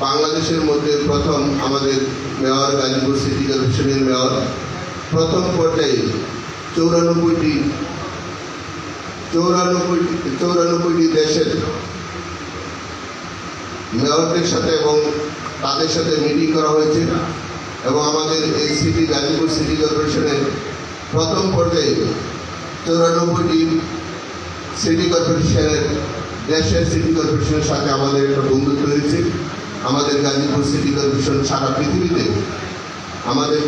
বাংলাদেশের মধ্যে প্রথম আমাদের মেয়র গাজীপুর সিটি কর্পোরেশনের মেয়র প্রথম পর্যায়ে চৌরানব্বইটি চৌরানব্বই চৌরানব্বইটি দেশের মেয়রদের সাথে এবং তাদের সাথে মিটিং করা হয়েছে এবং আমাদের এই সিটি গাজীপুর সিটি কর্পোরেশনের প্রথম পর্যায়ে চৌরানব্বইটি সিটি কর্পোরেশনের দেশের সিটি কর্পোরেশনের সাথে আমাদের একটা বন্ধুত্ব হয়েছে। আমাদের গাজীপুর সিটি কর্পোরেশন সারা পৃথিবীতে। আমাদের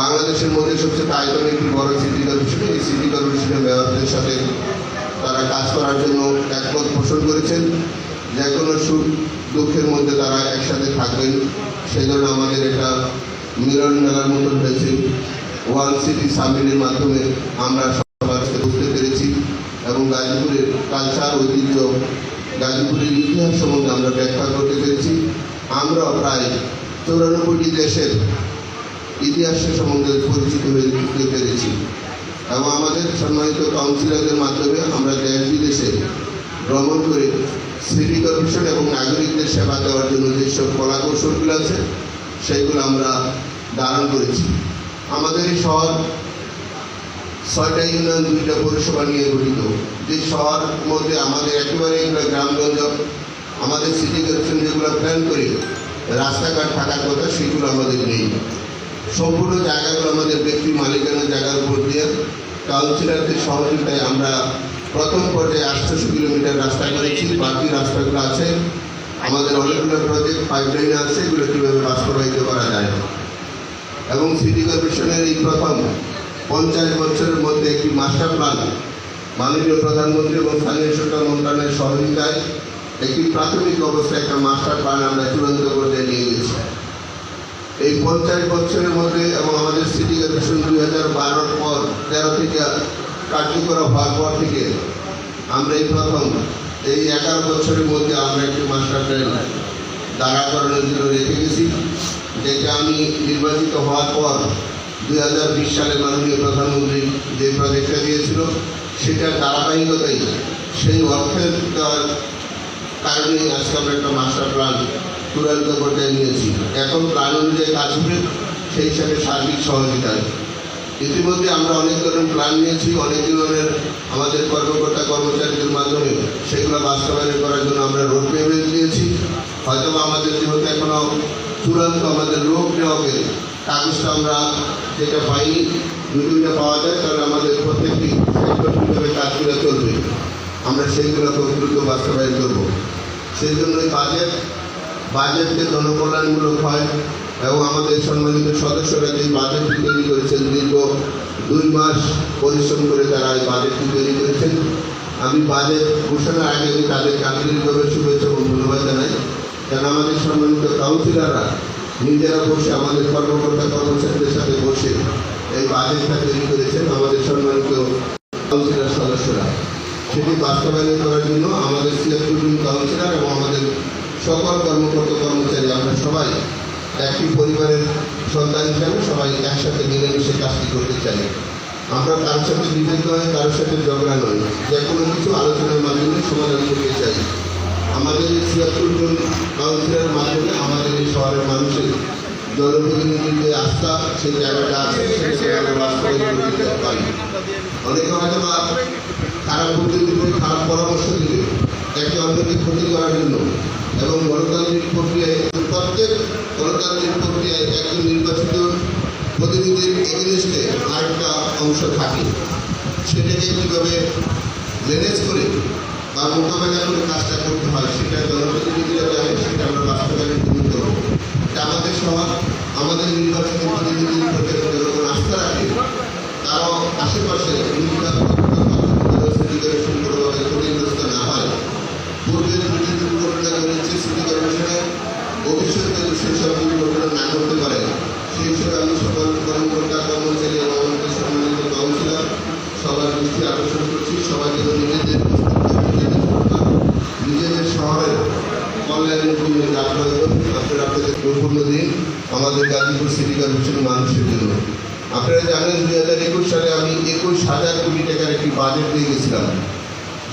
বাংলাদেশের মধ্যে সবচেয়ে আয়তনে একটি বড় সিটি কর্পোরেশন এই সিটি কর্পোরেশনের মেয়রদের সাথে তারা কাজ করার জন্য একমত পোষণ করেছেন। যে কোনো সুখ দুঃখের মধ্যে তারা একসাথে থাকবেন। সেই জন্য আমাদের এটা মিলন মেলার মতন হয়েছে। ওয়ান সিটি সামিটের মাধ্যমে আমরা এবং গাজীপুরের কালচার ঐতিহ্য, গাজীপুরের ইতিহাস সম্বন্ধে আমরা ব্যাখ্যা করতে পেরেছি। আমরা প্রায় চৌরানব্বইটি দেশের ইতিহাসের সম্বন্ধে পরিচিত হতে পেরেছি এবং আমাদের সম্মানিত কাউন্সিলরদের মাধ্যমে আমরা দেশ বিদেশে ভ্রমণ করে সিটি কর্পোরেশন এবং নাগরিকদের সেবা দেওয়ার জন্য যেসব কলা কৌশলগুলো আছে সেইগুলো আমরা ধারণ করেছি। আমাদের এই শহর ছয়টা ইউনিয়ন দুইটা পৌরসভা নিয়ে গঠিত। যে শহর মধ্যে আমাদের একেবারে গ্রামগঞ্জ আমাদের সিটি কর্পোরেশন যেগুলো প্ল্যান করে রাস্তাঘাট থাকার কথা, সেগুলো আমাদের নেই। সম্পূর্ণ জায়গাগুলো আমাদের ব্যক্তি মালিকানা জায়গার উপর দিয়ে কাউন্সিলরদের সহযোগিতায় আমরা প্রথম পর্যায়ে আটশোশো কিলোমিটার রাস্তা করেছি, বাকি রাস্তাগুলো আছে। আমাদের অনেকগুলো প্রজেক্ট পাইপলাইন আছে, এগুলো কীভাবে বাস্তবায়িত করা যায়। এবং সিটি কর্পোরেশনের এই প্রথম পঞ্চাশ বছরের মধ্যে একটি মাস্টার প্ল্যান মাননীয় প্রধানমন্ত্রী এবং স্থানীয় সরকার মন্ত্রণালয়ের সহযোগিতায় একটি প্রাথমিক অবস্থায় একটা মাস্টার প্ল্যান আমরা চূড়ান্ত পর্যায়ে নিয়ে গেছি। এই পঞ্চাশ বছরের মধ্যে এবং আমাদের সিটি কর্পোরেশন দুই হাজার বারোর পর তেরো থেকে কার্যকর হওয়ার পর থেকে আমরা এই প্রথম এই এগারো বছরের মধ্যে আমরা একটি মাস্টার প্ল্যান দাঁড়া করানোর জন্য রেখে গেছি, যেটা আমি নির্বাচিত হওয়ার পর দুই হাজার বিশ সালে মাননীয় প্রধানমন্ত্রী যে প্রজেক্টটা দিয়েছিল, সেটার ধারাবাহিকতাই সেই অর্থের কারণেই আজকে আমরা একটা মাস্টার প্ল্যান চূড়ান্ত পর্যায়ে নিয়েছি। এখন প্ল্যান অনুযায়ী কাজ হবে, সেই হিসাবে সার্বিক সহযোগিতায় ইতিমধ্যে আমরা অনেক ধরনের প্ল্যান নিয়েছি, অনেক ধরনের আমাদের কর্মকর্তা কর্মচারীদের মাধ্যমে সেগুলো বাস্তবায়ন করার জন্য আমরা রোড ম্যাপ দিয়েছি হয়তো আমাদের যেহেতু এখনও চূড়ান্ত আমাদের রোগ নেওয়াকে কাগজটা আমরা যেটা পাইনি যদি পাওয়া যায়, তাহলে আমাদের প্রত্যেকটি সেক্টর কাজগুলো চলবে। আমরা সেইগুলো খুব দ্রুত বাস্তবায়ন করব। সেই জন্যই বাজেট, বাজেটকে জনকল্যাণমূলক হয় এবং আমাদের সম্মানিত সদস্যরা যে বাজেটটি তৈরি করেছেন, দীর্ঘ দুই মাস পরিশ্রম করে তারা এই বাজেটটি তৈরি করেছেন। আমি বাজেট ঘোষণার আগে আমি তাদেরকে আন্তরিকভাবে শুভেচ্ছা এবং ধন্যবাদ জানাই। কেন আমাদের সম্মানিত কাউন্সিলাররা নিজেরা বসে আমাদের কর্মকর্তা কর্মচারীদের সাথে বসে এই বাজেটটা তৈরি করেছেন আমাদের সম্মানিত কাউন্সিলর সদস্যরা। সেটি বাস্তবায়ন করার জন্য আমাদের জন কাউন্সিলর এবং আমাদের সকল কর্মকর্তা কর্মচারী, আমরা সবাই একটি পরিবারের সন্তান হিসাবে সবাই একসাথে মিলেমিশে কাজটি করতে চাই। আমরা কারোর সাথে বিভেদ নয় কারোর সাথে ঝগড়া নয় যে কোনো কিছু আলোচনার মাধ্যমে সমাধান করতে চাই। আমাদের এই ছিয়াত্তর জন কাউন্সিলরের মাধ্যমে আমাদের এই শহরের মানুষের জনপ্রতিনিধির যে আস্থা সেই জায়গাটা আছে অনেকে হয়তো বা খারাপ বুদ্ধি দিবে খারাপ পরামর্শ দিবে, একে অন্যকে ক্ষতি করার জন্য। এবং গণতান্ত্রিক প্রক্রিয়ায় প্রত্যেক গণতান্ত্রিক প্রক্রিয়ায় একজন নির্বাচিত প্রতিনিধির এগেনস্টে আরেকটা অংশ থাকে। সেটাকে কীভাবে ম্যানেজ করে বা মোকাবেলা করে কাজটা করতে হয় সেটা জনপ্রতিনিধিরা জানে, সেটা আমরা বাস্তবায়ন তুমি করব আমাদের সমাজ, আমাদের নির্বাচিত প্রতিনিধির প্রতি জনগণ আস্থা রাখে, তারাও আশেপাশে না হয়। পূর্বের দুটি দুর্ঘটনা ঘটেছে ভবিষ্যতে সেসব দুর্ঘটনা না ঘটতে পারে। সেই হিসেবে আমি সকল কর্মকর্তা, কর্মচারী এবং আমাদের সম্মানিত কাউন্সিলর সবার দৃষ্টি আকর্ষণ করছি সবাই যেন নিজেদের নিজেদের শহরের কল্যাণের জন্য আগ্রহ আপনারা আপনাদের গুরুত্বপূর্ণ দিন আমাদের গাজীপুর সিটি কর্পোরেশনের মানুষের জন্য। আপনারা জানেন, দুই হাজার একুশ সালে আমি একুশ হাজার কোটি টাকার একটি বাজেট দিয়ে গেছিলাম,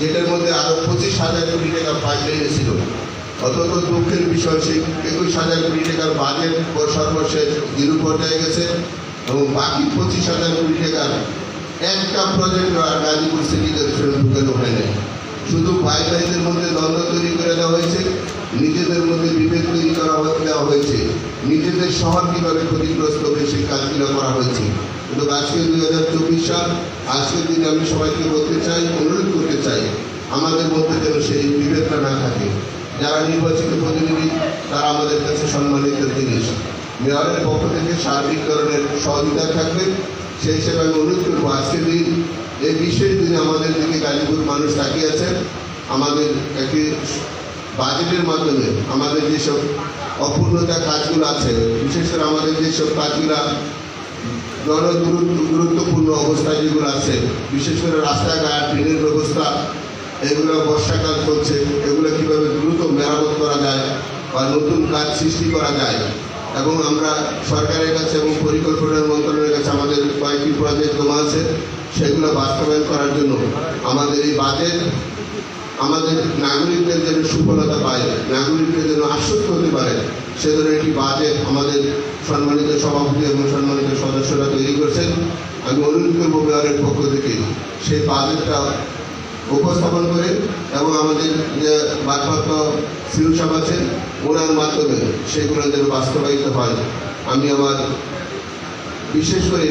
যেটার মধ্যে আরও পঁচিশ হাজার কোটি টাকা পাইপলাইনে ছিল। অত্যন্ত দুঃখের বিষয়, সেই একুশ হাজার কোটি টাকার বাজেট সর্বশেষ জিরো পর্যায়ে গেছে এবং বাকি পঁচিশ হাজার কোটি টাকার একটা প্রজেক্ট গাজীপুর সিটি কর্পোরেশন ঢুকানো হয় নাই শুধু ভাইদের মধ্যে দ্বন্দ্ব তৈরি করে দেওয়া হয়েছে নিজেদের মধ্যে বিভেদ তৈরি করা দেওয়া হয়েছে। নিজেদের শহর কীভাবে ক্ষতিগ্রস্ত হবে সেই কাজগুলো করা হয়েছে। কিন্তু আজকে দুই হাজার চব্বিশ সাল আজকের দিনে আমি সবাইকে বলতে চাই, অনুরোধ করতে চাই, আমাদের মধ্যে যেন সেই বিভেদটা না থাকে। যারা নির্বাচিত প্রতিনিধি, তারা আমাদের কাছে সম্মানিত জিনিস। মেয়রের পক্ষ থেকে সার্বিক ধরনের সহযোগিতা থাকবে। সেই হিসেবে আমি অনুরোধ করব, আজকের দিন, এই বিশেষ দিনে আমাদের দিকে গাজীপুর মানুষ তাকিয়ে আছেন। আমাদের একটি বাজেটের মাধ্যমে আমাদের যেসব অপূর্ণতা কাজগুলো আছে, বিশেষ করে আমাদের যেসব কাজগুলা জন গুরুত্বপূর্ণ অবস্থায় যেগুলো আছে, বিশেষ করে রাস্তাঘাট ট্রেনের ব্যবস্থা, এগুলো বর্ষাকাল চলছে, এগুলো কীভাবে দ্রুত মেরামত করা যায় বা নতুন কাজ সৃষ্টি করা যায়। এবং আমরা সরকারের কাছে এবং পরিকল্পনা মন্ত্রণালয়ের কাছে আমাদের কয়েকটি প্রজেক্ট জমা আছে, সেগুলো বাস্তবায়ন করার জন্য আমাদের এই বাজেট আমাদের নাগরিকদের যেন সুফলতা পায়, নাগরিকদের যেন আশ্বস্ত হতে পারে, সে ধরনের একটি বাজেট আমাদের সম্মানিত সভাপতি এবং সম্মানিত সদস্যরা তৈরি করছেন। আমি অনুরোধ করব মেয়রের পক্ষ থেকে সেই বাজেটটা উপস্থাপন করে এবং আমাদের যে ভারপ্রাপ্ত সাহেব আছেন, ওনার মাধ্যমে সেগুলো যেন বাস্তবায়িত হয়। আমি আমার বিশেষ করে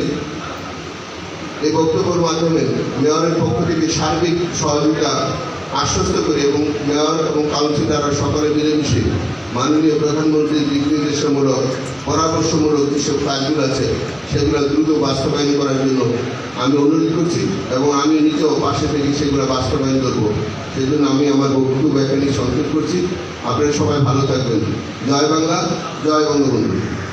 এই বক্তব্যের মাধ্যমে মেয়রের পক্ষ থেকে সার্বিক সহযোগিতা আশ্বস্ত করে এবং মেয়র এবং কাউন্সিলররা সকলে মিলেমিশে মাননীয় প্রধানমন্ত্রীর দিক পরামর্শমূলক যেসব কাজগুলো আছে, সেগুলো দ্রুত বাস্তবায়ন করার জন্য আমি অনুরোধ করছি এবং আমি নিজেও পাশে থেকে সেগুলো বাস্তবায়ন করব। সেই জন্য আমি আমার বক্তব্য এখানে সংক্ষেপ করছি। আপনারা সবাই ভালো থাকবেন। জয় বাংলা, জয় বঙ্গবন্ধু।